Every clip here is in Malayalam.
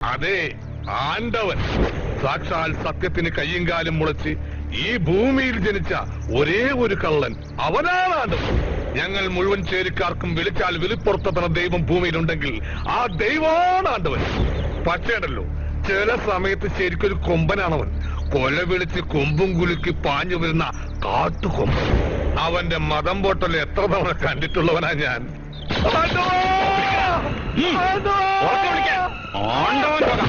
അതെ ആണ്ടവൻ. സാക്ഷാൽ സത്യത്തിന് കയ്യും കാലും മുളച്ച് ഈ ഭൂമിയിൽ ജനിച്ച ഒരേ ഒരു കള്ളൻ. അവനാണ് ആണ്ടവൻ ഞങ്ങൾ മുഴുവൻ ചേരിക്കാർക്കും വിളിച്ചാൽ വിളിപ്പുറത്തെത്തണ ദൈവം ഭൂമിയിലുണ്ടെങ്കിൽ ആ ദൈവമാണ് ആണ്ടവൻ പക്ഷേടല്ലോ ചില സമയത്ത് ശരിക്കൊരു കൊമ്പനാണവൻ. കൊല വിളിച്ച് കൊമ്പും കുലുക്കി പാഞ്ഞു വരുന്ന കാട്ടുകൊമ്പൻ. അവന്റെ മതം പൊട്ടൽ എത്ര തവണ കണ്ടിട്ടുള്ളവനാ ഞാൻ! ഉറക്കെ വിളിക്കാൻ. ആണ്ടവൻ വക.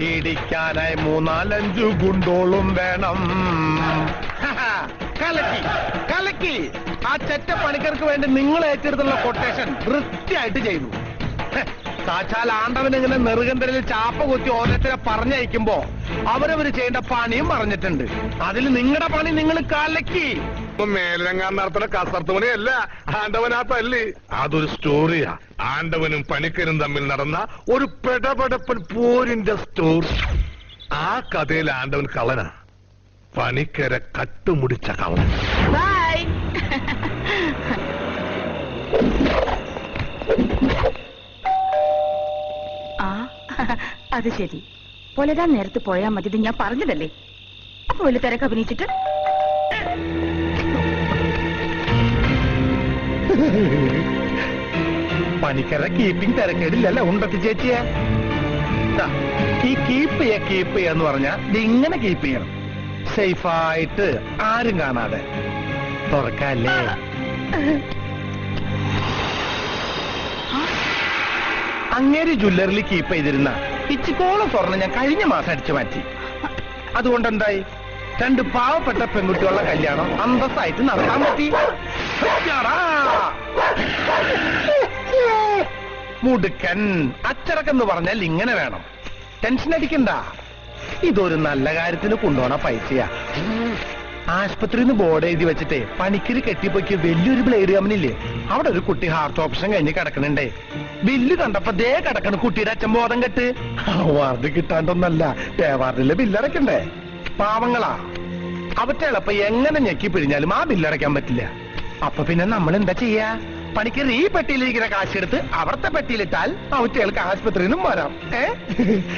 ഇടിക്കാനായി മൂന്നാലഞ്ചു ഗുണ്ടോളും വേണം. കലക്കി കലക്കി. ആ ചെറ്റ പണിക്കർക്ക് വേണ്ടി നിങ്ങൾ ഏറ്റെടുത്തുള്ള കൊട്ടേഷൻ വൃത്തിയായിട്ട് ചെയ്തു. സാക്ഷാൽ ആണ്ടവൻ ഇങ്ങനെ നെറുകന്തലിൽ ചാപ്പ കുത്തി ഓരോരുത്തരെ പറഞ്ഞയക്കുമ്പോ അവരവര് ചെയ്യേണ്ട പണിയും പറഞ്ഞിട്ടുണ്ട്. അതിൽ നിങ്ങളുടെ പണി നിങ്ങൾ കലക്കി. മേലരങ്ങാൻ കസർത്ത് പണിയല്ല ആണ്ടവനാ തല്ലി. അതൊരു സ്റ്റോറിയാ. ആണ്ടവനും പണിക്കരും തമ്മിൽ നടന്ന ഒരു പെടപെടപ്പൻ പോരിന്റെ സ്റ്റോറി. ആ കഥയിൽ ആണ്ടവൻ കള്ളനാ. പണിക്കര കട്ടുമുടിച്ച കള്ളൻ. ആ അത് ശരി. പുലരാൻ നേരത്തെ പോയാൽ മതി ഞാൻ പറഞ്ഞതല്ലേ? അപ്പൊ വലിയ തിരക്ക് അഭിനയിച്ചിട്ട്? പണിക്കരുടെ കീപ്പിംഗ് തിരക്കേടില്ലല്ല ഉണ്ടത്തി ചേച്ചിയെ. ഈ കീപ്പ് ചെയ്യ കീപ്പ് ചെയ്യാന്ന് പറഞ്ഞാ ഇത് ഇങ്ങനെ കീപ്പ് ചെയ്യണം. സേഫായിട്ട് ആരും കാണാതെ. തുറക്കല്ലേ? അങ്ങേരി ജ്വല്ലറിൽ കീപ്പ് ചെയ്തിരുന്ന ഇച്ചിക്കോളം സ്വർണം ഞാൻ കഴിഞ്ഞ മാസം അടിച്ചു മാറ്റി. അതുകൊണ്ട് എന്തായി? രണ്ട് പാവപ്പെട്ട പെൺകുട്ടികളുടെ കല്യാണം അന്തസ്സായിട്ട് നടത്താൻ പറ്റി. മുടുക്കൻ അച്ചടക്കെന്ന് പറഞ്ഞാൽ ഇങ്ങനെ വേണം. ടെൻഷൻ അടിക്കണ്ട. ഇതൊരു നല്ല കാര്യത്തിന് കൊണ്ടുപോണ പൈസയാ. ആശുപത്രിയിൽ നിന്ന് ബോർഡ് എഴുതി വെച്ചിട്ടേ പണിക്കര് കെട്ടിപ്പോക്കിയ വലിയൊരു ബ്ലേഡ് കമ്പനില്ലേ അവിടെ ഒരു കുട്ടി ഹാർട്ട് ഓപ്ഷൻ കഴിഞ്ഞ് കിടക്കണുണ്ടേ ബില്ല് കണ്ടപ്പോ ദേ കിടക്കണ കുട്ടിയുടെ അച്ഛൻ ബോധം കെട്ട്. അവാർഡ് കിട്ടാണ്ടൊന്നല്ല ദേവാർഡിലെ ബില്ലടക്കണ്ടേ പാവങ്ങളാ. അവറ്റകളപ്പ എങ്ങനെ ഞെക്കി പിഴിഞ്ഞാലും ആ ബില്ലടയ്ക്കാൻ പറ്റില്ല. അപ്പൊ പിന്നെ നമ്മൾ എന്താ ചെയ്യാ? പണിക്കർ ഈ പെട്ടിയിലിരിക്കുന്ന കാശെടുത്ത് അവിടുത്തെ പെട്ടിയിലിട്ടാൽ അവറ്റകൾക്ക് ആശുപത്രിയിൽ നിന്നും വരാം. ഏ?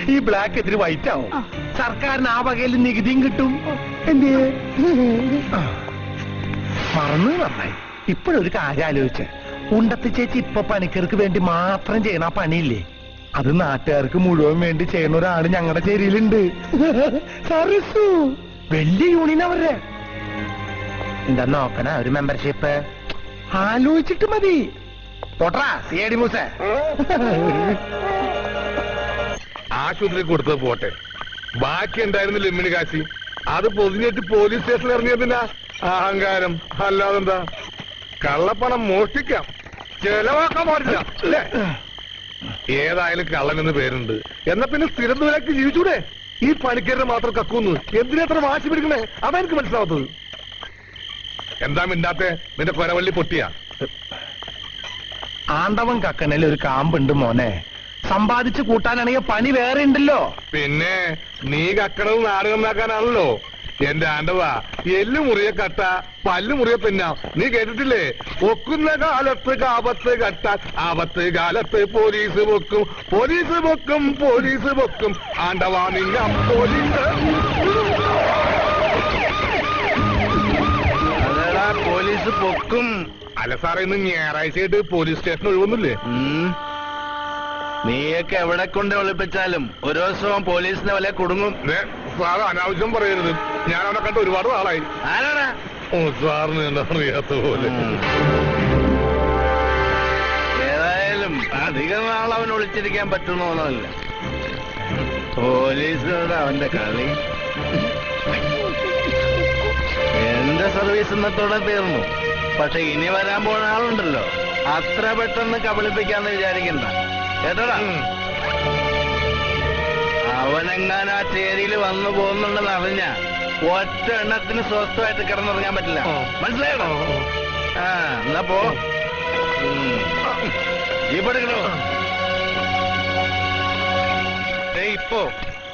ഈ ബ്ലാക്ക് എതിര് വൈറ്റ് ആവും. സർക്കാരിന് ആ വകയിൽ നികുതിയും കിട്ടും. എന്തേ. മറന്നു നന്നായി. ഇപ്പോഴൊരു കാര്യം ആലോചിച്ച്. ഉണ്ടത്തി ചേച്ചി ഇപ്പൊ പണിക്കർക്ക് വേണ്ടി മാത്രം ചെയ്യണ ആ പണിയില്ലേ? അത് നാട്ടുകാർക്ക് മുഴുവൻ വേണ്ടി ചെയ്യണ ഒരാൾ ഞങ്ങളുടെ ചേരിയിലുണ്ട്. സരസു വലിയ യൂണിയൻ അവരുടെ. എന്താ നോക്കണ? ഒരു മെമ്പർഷിപ്പ് ആലോചിച്ചിട്ട് മതി. പോട്ടാ സി ഐ ഡി മൂസേ. ആശുപത്രി കൊടുത്തത് പോട്ടെ. ബാക്കി ഉണ്ടായിരുന്ന ലിമ്മിന് കാശി? അത് പൊതിഞ്ഞിട്ട് പോലീസ് സ്റ്റേഷനിൽ ഇറങ്ങിയതിന്റെ അഹങ്കാരം. അല്ലാതെന്താ? കള്ളപ്പണം മോഷ്ടിക്കാം. ചെലവാക്കാൻ പാടില്ല. അല്ലേ? ഏതായാലും കള്ളനെന്ന് പേരുണ്ട്. എന്നാ പിന്നെ സ്ഥിരം ദൂരക്ക് ജീവിച്ചൂടെ? ഈ പണിക്കരുടെ മാത്രം കക്കൂന്ന്. എന്തിനെത്ര വാശി പിടിക്കണേ? അതാ എനിക്ക് മനസ്സിലാവാത്തത്. എന്താ മിണ്ടാത്തെ? നിന്റെ കൊരവള്ളി പൊട്ടിയാ. ആണ്ടവൻ കക്കനിൽ ഒരു കാമ്പുണ്ട് മോനെ. സമ്പാദിച്ചു കൂട്ടാനാണെങ്കിൽ പണി വേറെ ഉണ്ടല്ലോ. പിന്നെ നീ കക്കണത് നാടകം നാക്കാനാണല്ലോ എന്റെ ആണ്ടവ എല്ലു മുറിയെ കട്ട പല്ല് മുറിയെ പിന്ന നീ കേട്ടിട്ടില്ലേ? ഒക്കുന്ന കാലത്ത് കാപത്ത് കട്ട ആപത്ത് കാലത്ത് പോലീസ് പൊക്കും. പോലീസ് പൊക്കും പോലീസ് പൊക്കും. ആണ്ടവാ നിങ്ങ പോലീസ് പൊക്കും. അല്ല സാറേ ഇന്ന് ഞായറാഴ്ചയായിട്ട് പോലീസ് സ്റ്റേഷൻ ഒഴിവൊന്നുമില്ലേ. നീയൊക്കെ എവിടെ കൊണ്ട് ഒളിപ്പിച്ചാലും ഒരു ദിവസവും പോലീസിന്റെ വല്ല കുടുങ്ങും. സാർ അനാവശ്യം പറയരുത്. ഞാൻ അവിടെ കണ്ട ഒരുപാട് ആളായി. ആരാടാ? ഓ സാറിന് എന്താ അറിയാത്ത പോലെ. ഏതായാലും അധികം നാൾ അവൻ ഒളിച്ചിരിക്കാൻ പറ്റുന്നോന്നല്ല പോലീസിനോട് അവന്റെ കളി. എന്റെ സർവീസ് ഇന്നത്തോടെ തീർന്നു. പക്ഷെ ഇനി വരാൻ പോണ ആളുണ്ടല്ലോ. അത്ര പെട്ടെന്ന് കബളിപ്പിക്കാന്ന് വിചാരിക്കണ്ട. കേട്ടോടാ? ഉം. അവനെങ്ങാനും ആ ചേരിയിൽ വന്നു പോകുന്നുണ്ടെന്ന് അറിഞ്ഞ ഒറ്റ എണ്ണത്തിന് സ്വസ്ഥമായിട്ട് കിടന്നുറങ്ങാൻ പറ്റില്ല. മനസ്സിലായോ? ആ എന്നാ പോ. ഇപ്പോ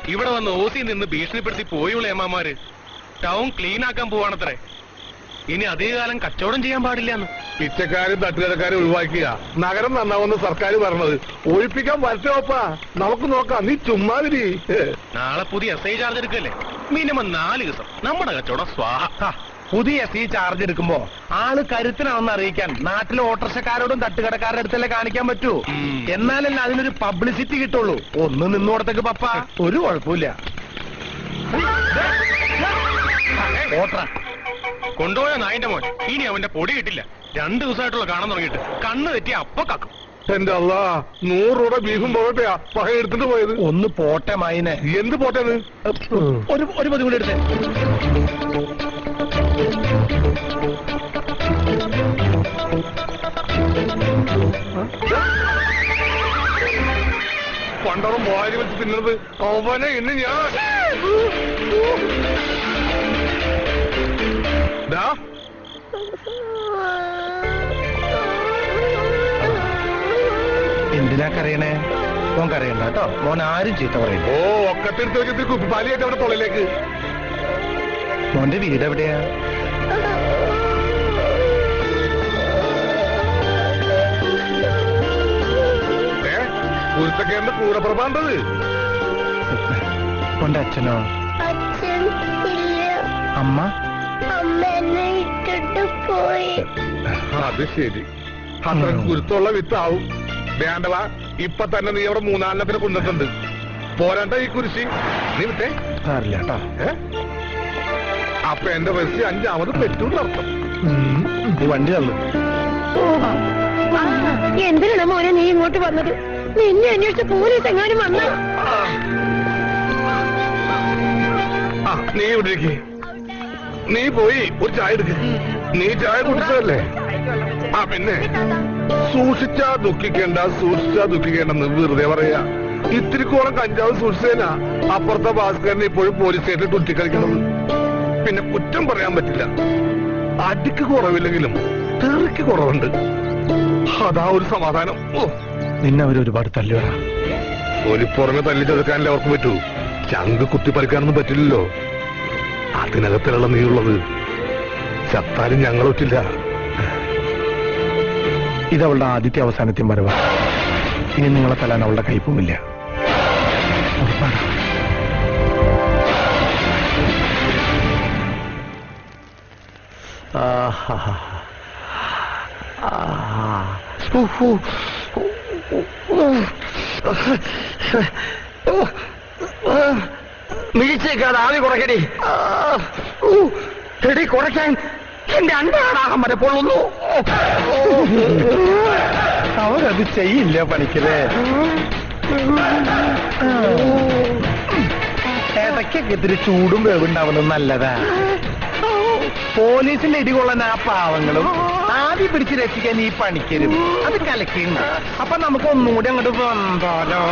ഇവിടെ വന്ന് ഓസി നിന്ന് ഭീഷണിപ്പെടുത്തി പോയുള്ള ഏമാമാര് ടൗൺ ക്ലീൻ ആക്കാൻ പോവാണത്രേ. ഇനി അധികകാലം കച്ചവടം ചെയ്യാൻ പാടില്ല പിച്ചക്കാരും തട്ടുകടക്കാരും ഒഴിവാക്കുക നഗരം നന്നാവുന്ന സർക്കാർ പറഞ്ഞത്. ഒഴിപ്പിക്കാൻ പറ്റുമോപ്പാ നമുക്ക് നോക്കാം. നീ ചുമ്മാതിരി. നാളെ പുതിയ എസ് ഐ ചാർജ് എടുക്കല്ലേ? മിനിമം നാല് ദിവസം. നമ്മുടെ കച്ചവടം സ്വാഹ. പുതിയ എസ് ഐ ചാർജ് എടുക്കുമ്പോ ആൾ കരുത്തിനാണെന്ന് അറിയിക്കാൻ നാട്ടിലെ ഓട്ടർഷക്കാരോടും തട്ടുകടക്കാരുടെ അടുത്തല്ലേ കാണിക്കാൻ പറ്റൂ? എന്നാലല്ല അതിനൊരു പബ്ലിസിറ്റി കിട്ടുള്ളൂ. ഒന്ന് നിന്നോടത്തേക്ക് പപ്പ. ഒരു കുഴപ്പമില്ല. കൊണ്ടുപോയ നായന്റെ മോൻ. ഇനി അവന്റെ പൊടി കിട്ടില്ല. രണ്ടു ദിവസമായിട്ടുള്ള കാണാൻ തുടങ്ങിയിട്ട്. കണ്ണ് തെറ്റി അപ്പൊ കാക്കും. എന്റെ അല്ലാ നൂറ് രൂപ ബീഫും പോകട്ടെയാ പക എടുത്തിട്ട് പോയത്. ഒന്ന് പോട്ടെ മായിനെ എന്ത് പോട്ടേന്ന്? ഒരു ഒരു പതി കൂടി എടുത്തേ. പണ്ടറും വാരി വെച്ച് തിന്നത് അവനെ ഇന്ന് ഞാൻ. എന്തിനാ കരയണേ? മോൻ കരയണ്ട കേട്ടോ. മോൻ ആരും ചീത്ത പറയില്ല. ഓ ഒക്കത്തെടുത്ത് വെച്ചിട്ട് കുപ്പിപ്പാലിയായിട്ട് അവിടെ തൊള്ളിലേക്ക്. മോന്റെ വീട് എവിടെയാ? ഏ കുരുത്തക്കേണ്ട കൂടെ പ്രഭാണ്ടത് മോന്റെ അച്ഛനോ? അച്ഛൻ ഇല്ല. അമ്മ? പോയി അത് ശരി. അത്ര കുരുത്തുള്ള വിത്താവും. വേണ്ടവാ ഇപ്പൊ തന്നെ നീ അവിടെ മൂന്നാലിനത്തിന് കൊണ്ടിട്ടുണ്ട് പോരാണ്ട ഈ കുരിശി. നീ വിട്ടേ. സാറില്ല കേട്ടോ. ഏ? അപ്പൊ എന്റെ വയസ്സിൽ അഞ്ചാമത് പെറ്റൂന്ന് അർത്ഥം. നീ വണ്ടി തന്നു എന്തിനാണ് മോനെ നീ ഇങ്ങോട്ട് വന്നത്? നിന്നെ അന്വേഷിച്ച പോലീസ് എങ്ങാനും വന്ന? നീ ഇവിടെ ഇരിക്ക്. നീ പോയി ഒരു ചായ എടുക്ക്. നീ ചായ കുടിച്ചതല്ലേ? ആ പിന്നെ. സൂക്ഷിച്ചാ ദുഃഖിക്കേണ്ട സൂക്ഷിച്ചാ ദുഃഖിക്കേണ്ടെന്ന് വെറുതെ പറയാ. ഇത്തിരി കോളം കഞ്ചാവ് സൂക്ഷിച്ചേനാ അപ്പുറത്തെ ഭാസ്കരനെ ഇപ്പോഴും പോലീസ് സ്റ്റേഷനിൽ കളിക്കണം പിന്നെ കുറ്റം പറയാൻ പറ്റില്ല. അടിക്ക് കുറവില്ലെങ്കിലും തെറിക്ക് കുറവുണ്ട്. അതാ ഒരു സമാധാനം. ഓ. നിന്നെ അവർ ഒരുപാട് വരാം ഒരു പുറമെ തല്ലി ചെറുക്കാനല്ലേ അവർക്ക് പറ്റൂ? ചങ്ക് കുത്തിപ്പറിക്കാനൊന്നും പറ്റില്ലല്ലോ. അതിനകത്തിലുള്ള നീയുള്ളത് ചത്താലും ഞങ്ങളൊറ്റില്ല ഇതവളുടെ ആദ്യത്തെ അവസാനത്തെയും വരവ്. ഇനി നിങ്ങളെ തല്ലാൻ അവളുടെ കൈപ്പുമില്ല ഉറപ്പാണ്. മിഴിച്ചേക്കാതെ ആവി കുറയ്ക്കടി. ചെടി കുറയ്ക്കാൻ എന്റെ അൻപതാകം വരെ പൊള്ളുന്നു. അവരത് ചെയ്യില്ല പണിക്കലേ ഇടയ്ക്കൊക്കെ ഇത്തിരി ചൂടും വേവുണ്ടാവുന്നത് നല്ലതാ. പോലീസിന്റെ ഇടികൊള്ളൻ ആ പാവങ്ങളും ആദ്യം പിടിച്ച് രക്ഷിക്കാൻ ഈ പണിക്കരും. അത് കലക്കിയുണ്ട് അപ്പൊ നമുക്ക് ഒന്നുകൂടി അങ്ങോട്ട് വന്നാലോ.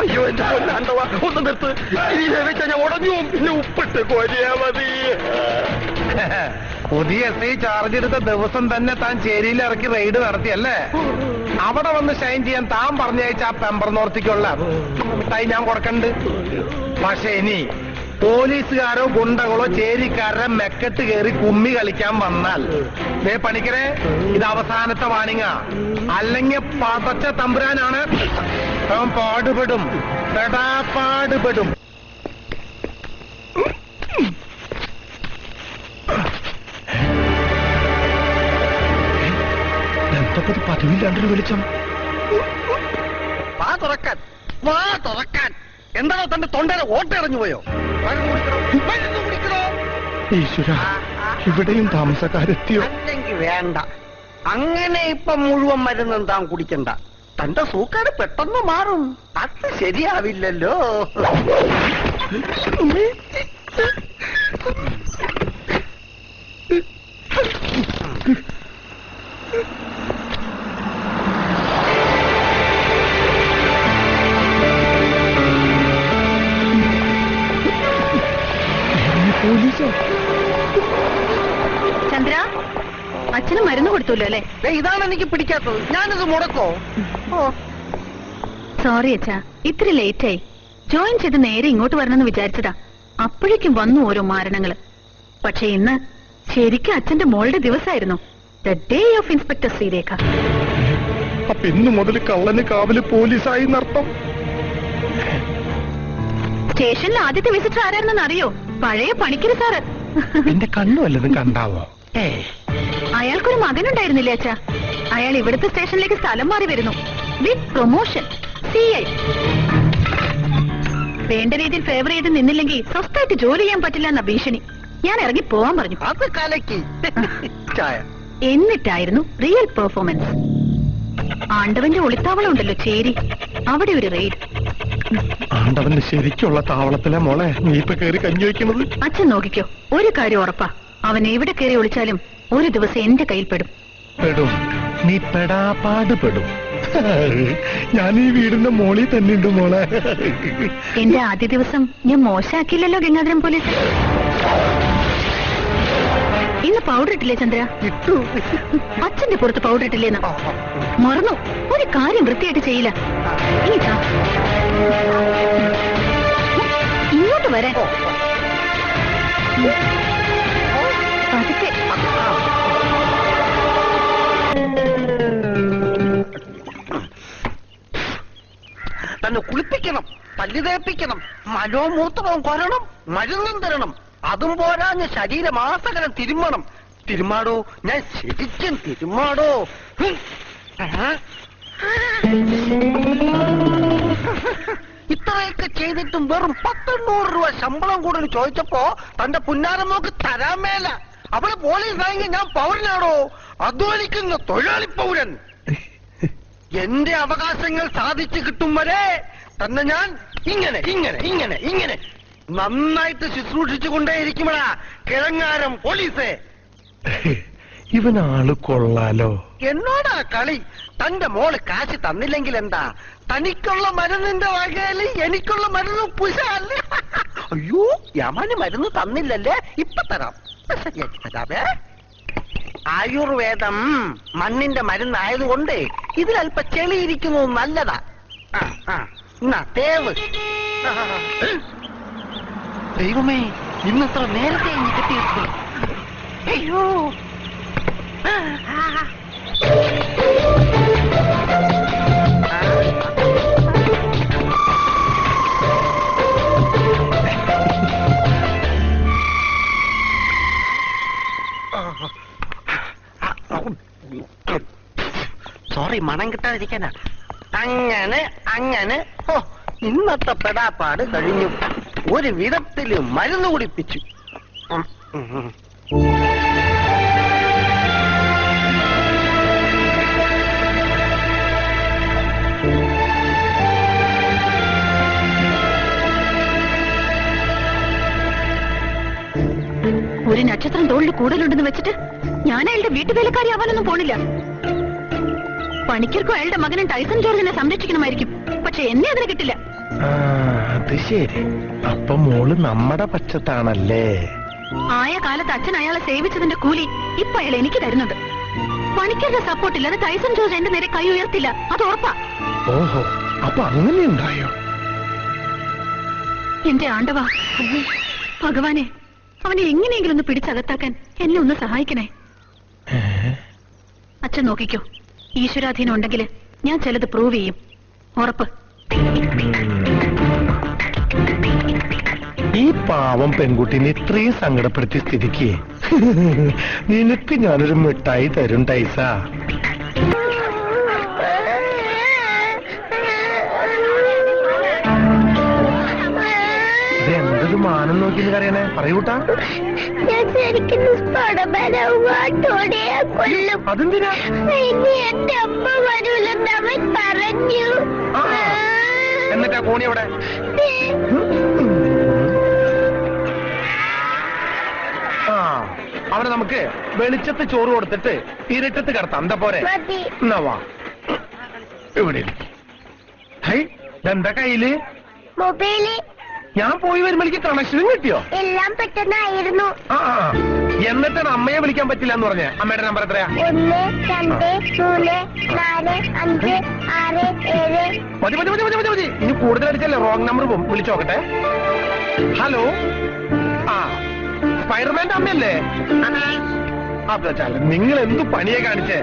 അയ്യോ എന്റെ പൊന്നാണ്ടവ ഒന്ന് നിർത്ത്. ഈ വെച്ച ഞാൻ ഉടഞ്ഞു പിന്നെ ഉപ്പിട്ട് കൊരിയാ മതി. പുതിയ എസ് ഐ ചാർജ് എടുത്ത ദിവസം തന്നെ താൻ ചേരിയിൽ ഇറക്കി റെയ്ഡ് നടത്തിയല്ലേ? അവിടെ വന്ന് ഷൈൻ ചെയ്യാൻ താൻ പറഞ്ഞയച്ച ആ പെമ്പർ നോർത്തിക്കുള്ള മിഠായി ഞാൻ കൊടുക്കണ്ട്. പക്ഷേ ഇനി പോലീസുകാരോ ഗുണ്ടകളോ ചേരിക്കാരുടെ മെക്കെട്ട് കയറി കുമ്മി കളിക്കാൻ വന്നാൽ. ദേ പണിക്കരെ ഇത് അവസാനത്തെ വാണിങ്ങ. അല്ലെങ്കിൽ പതച്ച തമ്പുരാനാണ്. അവൻ പാടുപെടും. പെടാ പാടുപെടും. എന്തപ്പത് പതിവില്ലാണ്ടൊരു വെളിച്ചം? വാ തുറക്കാൻ. വാ തുറക്കാൻ. എന്താണോ തന്റെ തൊണ്ടയുടെ ഓട്ടയറിഞ്ഞു പോയോ? ഈശ്വര ഇവിടെയും താമസക്കാരെത്തിയോ? അല്ലെങ്കിൽ വേണ്ട. അങ്ങനെ ഇപ്പൊ മുഴുവൻ മരുന്നും താൻ കുടിക്കണ്ട. തന്റെ സൂക്കാട് പെട്ടെന്ന് മാറും. അത് ശരിയാവില്ലല്ലോ. അച്ഛന് മരുന്ന് കൊടുത്തല്ലോ അല്ലേ? ഇതാണ് എനിക്ക് പിടിക്കാത്തത്. ഞാനിത് മുടക്കോ? സോറി അച്ഛാ ഇത്തിരി ലേറ്റായി ജോയിൻ ചെയ്ത് നേരെ ഇങ്ങോട്ട് വരണമെന്ന് വിചാരിച്ചതാ. അപ്പോഴേക്കും വന്നു ഓരോ മാരണങ്ങൾ. പക്ഷെ ഇന്ന് ശരിക്കും അച്ഛന്റെ മോളുടെ ദിവസമായിരുന്നു. The day of inspector Sreerekha. അപ്പൊ ഇന്ന് മുതൽ കള്ളന് കാവൽ പോലീസായി നർത്തം സ്റ്റേഷനിൽ ആദ്യത്തെ വിസിറ്റർ ആരായിരുന്നെന്ന് അറിയോ? പഴയ പണിക്കര് സാറ്. എന്റെ കണ്ണു വല്ലതും കണ്ടാവോ? ഏ. അയാൾക്കൊരു മകനുണ്ടായിരുന്നില്ലേ അച്ഛാ? അയാൾ ഇവിടുത്തെ സ്റ്റേഷനിലേക്ക് സ്ഥലം മാറി വരുന്നു. With promotion. C I. വേണ്ട രീതിയിൽ ഫേവർ ചെയ്ത് നിന്നില്ലെങ്കിൽ സ്വസ്ഥായിട്ട് ജോലി ചെയ്യാൻ പറ്റില്ല എന്ന ഭീഷണി. ഞാൻ ഇറങ്ങി പോവാൻ പറഞ്ഞു. അത് കലക്കി. ചായ. എന്നിട്ടായിരുന്നു റിയൽ പെർഫോമൻസ് ആണ്ടവന്റെ ഒളിത്താവളം ഉണ്ടല്ലോ ചേരി. അവിടെ ഒരു റെയ്ഡ് ആണ്ടവന്റെ ശരിക്കുള്ള താവളത്തിലെ മോളെ. നീ ഇപ്പൊ കയറി കഞ്ഞി വയ്ക്കുന്നത്? അച്ഛൻ നോക്കിക്കോ ഒരു കാര്യം ഉറപ്പാ. അവൻ എവിടെ കയറി ഒളിച്ചാലും ഒരു ദിവസം എന്റെ കയ്യിൽ പെടും. പെടും. നീ പെടാപാട്. പെടും ഞാൻ ഈ വീടിന്റെ മോളിൽ തന്നെ ഉണ്ട് മോളെ. എന്റെ ആദ്യ ദിവസം ഞാൻ മോശമാക്കിയില്ലല്ലോ ഗംഗാധരൻ പോലീസ്. ഇന്ന് പൗഡർ ഇട്ടില്ലേ ചന്ദ്ര? ഇട്ടു. അച്ഛന്റെ പുറത്ത് പൗഡർ ഇട്ടില്ലേന്ന് മറന്നു. ഒരു കാര്യം വൃത്തിയായിട്ട് ചെയ്യില്ല. ഇങ്ങോട്ട് വരാൻ. പതുക്കെ. തന്നെ കുളിപ്പിക്കണം പല്ല് തേപ്പിക്കണം മനോമൂത്രവും കൊരണം മരുന്നും തരണം. അതും പോരാഞ്ഞ് ശരീരമാസകലം തിരുമ്മണം തിരുമാടോ ഞാൻ ശരിക്കും തിരുമാടോ. ഇത്രയൊക്കെ ചെയ്തിട്ടും വെറും പത്തെണ്ണൂറ് രൂപ ശമ്പളം കൂടുതൽ ചോദിച്ചപ്പോ തന്റെ പുന്നാരം നോക്ക് തരാൻ മേല. അവിടെ പോലീസ് ആയെങ്കിൽ ഞാൻ പൗരനാണോ? അധ്വാനിക്കുന്ന തൊഴിലാളി പൗരൻ? എന്റെ അവകാശങ്ങൾ സാധിച്ചു കിട്ടും വരെ തന്നെ ഞാൻ ഇങ്ങനെ ഇങ്ങനെ ഇങ്ങനെ ഇങ്ങനെ നന്നായിട്ട് ശുശ്രൂഷിച്ചു കൊണ്ടേയിരിക്കുമടാ കിഴങ്ങാരം പോലീസേ. ഇവനാൾ കൊള്ളാലോ. എന്നോടാ കളി? തന്റെ മോൾ കാശ് തന്നില്ലെങ്കിൽ എന്താ? തനിക്കുള്ള മരുന്നിന്റെ വകയിൽ എനിക്കുള്ള മരുന്ന് പുശാൽ. അയ്യോ യമന് മരുന്ന് തന്നില്ലല്ലേ? ഇപ്പൊ തരാം. ശരിയാക്കി തരാമേ ആയുർവേദം മണ്ണിന്റെ മരുന്നായതുകൊണ്ട് ഇതിലല്പ ചെളിയിരിക്കുന്നത് നല്ലതാ. ആ, ആ. എന്നാ തേവ്. ദൈവമേ ഇന്നത്ര നേരത്തെ ഇനി കിട്ടിയിരുന്നു അയ്യോ. സോറി മണം കിട്ടാതിരിക്കാനാ. അങ്ങനെ അങ്ങനെ. ഓ ഇന്നത്തെ പെടാപ്പാട് കഴിഞ്ഞു. ഒരു വിധത്തിൽ മരുന്ന് കുടിപ്പിച്ചു. ഒരു നക്ഷത്രം തോളിൽ കൂടുതലുണ്ടെന്ന് വെച്ചിട്ട് ഞാൻ അയാളുടെ വീട്ടുവേലക്കാരി ആവാനൊന്നും പോണില്ല. പണിക്കർക്കും അയാളുടെ മകനും ടൈസൺ ജോർജിനെ സംരക്ഷിക്കണമായിരിക്കും. പക്ഷെ എന്നെ അതിന് കിട്ടില്ല. അത് ശരി. അപ്പൊ മോൾ നമ്മടെ പക്ഷത്താണല്ലേ? ആയ കാലത്ത് അച്ഛൻ അയാളെ സേവിച്ചതിന്റെ കൂലി ഇപ്പൊ അയാൾ എനിക്ക് തരുന്നുണ്ട്. പണിക്കരുടെ സപ്പോർട്ട് ഇല്ലാതെ ടൈസൺ ജോർജ് എന്റെ നേരെ കൈ ഉയർത്തില്ല. അത് ഉറപ്പാ. ഓഹോ അപ്പൊ അങ്ങനെ ഉണ്ടായോ? എന്റെ ആണ്ടവാ ഭഗവാനെ അവനെ എങ്ങനെയെങ്കിലും ഒന്ന് പിടിച്ചകത്താക്കാൻ എന്നെ ഒന്ന് സഹായിക്കണേ. അച്ഛൻ നോക്കിക്കോ ഈശ്വരാധീനം ഉണ്ടെങ്കിൽ ഞാൻ ചിലത് പ്രൂവ് ചെയ്യും. ഉറപ്പ്. ഈ പാവം പെൺകുട്ടിനെ ഇത്രയും സങ്കടപ്പെടുത്തിയ സ്ഥിതിക്ക് നിനക്ക് ഞാനൊരു മിഠായി തരും ടൈസ. എന്തൊരു മാനം നോക്കി അറിയണേ പറയൂട്ടാ അതെന്തിനാ? എന്റെ അമ്മ വരൂലെന്ന് അവൻ പറഞ്ഞു. എന്നിട്ടാ കോണി അവിടെ? അവനെ നമുക്ക് വെളിച്ചത്ത് ചോറ് കൊടുത്തിട്ട് ഇരുട്ടത്ത് കിടത്താം. എന്താ പോരെ? മതി. എന്നാ വാ. ഇവിടെ ഇരിക്ക്. ഹൈ ഇതെന്താ കയ്യിൽ? മൊബൈൽ. ഞാൻ പോയി വരുമ്പോഴേക്ക് കണക്ഷനും കിട്ടിയോ? എല്ലാം പെട്ടെന്നായിരുന്നു. ആ ആ. എന്നിട്ടാണ് അമ്മയെ വിളിക്കാൻ പറ്റില്ല എന്ന് പറഞ്ഞ. അമ്മയുടെ നമ്പർ എത്രയാ? ഒന്ന് രണ്ട് മൂന്ന് നാല് അഞ്ച് ആറ് ഏഴ്. മതി മതി മതി മതി മതി. മതി ഇനി കൂടുതൽ അടിച്ചല്ലേ? റോങ് നമ്പർ പോകും വിളിച്ചു നോക്കട്ടെ. ഹലോ ആ. സ്പൈഡർമാന്റെ അമ്മയല്ലേ? അപ്പൊ ചാല നിങ്ങൾ എന്തു പണിയെ കാണിച്ചേ?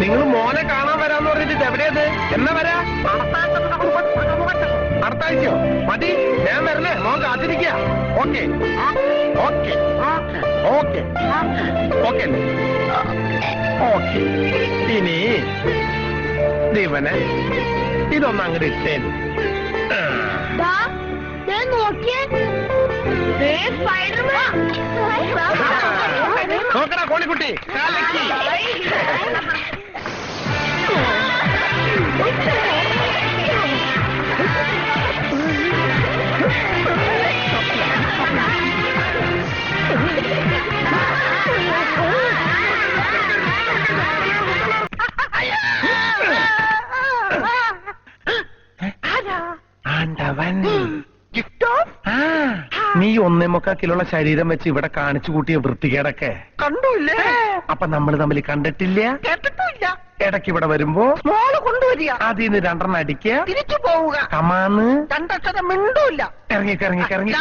നിങ്ങൾ മോനെ കാണാൻ വരാന്ന് പറഞ്ഞിട്ട് എവിടെയത്? എന്നാ വരാ? അടുത്താഴ്ചയോ? മതി ഞാൻ വരണേ മോൻ കാത്തിരിക്കുക. Okay. Okay. Okay. Okay. Okay. ഇനി ദീപനെ ഇതൊന്ന് അങ്ങോട്ട് സ്പൈഡർമാൻ. നോക്കടാ കോണിക്കുട്ടി. കാലക്കി ആണ്ടവൻ. നീ ഒന്നേ മുക്കാ കിലോള ശരീരം വെച്ച് ഇവിടെ കാണിച്ചു കൂട്ടിയ വൃത്തികേടൊക്കെ. കണ്ടൂല്ലേ അപ്പൊ നമ്മൾ തമ്മിൽ കണ്ടിട്ടില്ല? കേട്ടിട്ടില്ല ഇടയ്ക്ക് ഇവിടെ വരുമ്പോ മോൾ കൊണ്ടുവരിക. അതിൽ നിന്ന് രണ്ടെണ്ണം അടിക്കുക. തിരിച്ചു പോവുക. കമാന്ന്. രണ്ടക്ഷരം മിണ്ടൂല്ല ഇറങ്ങി കറങ്ങി കറങ്ങി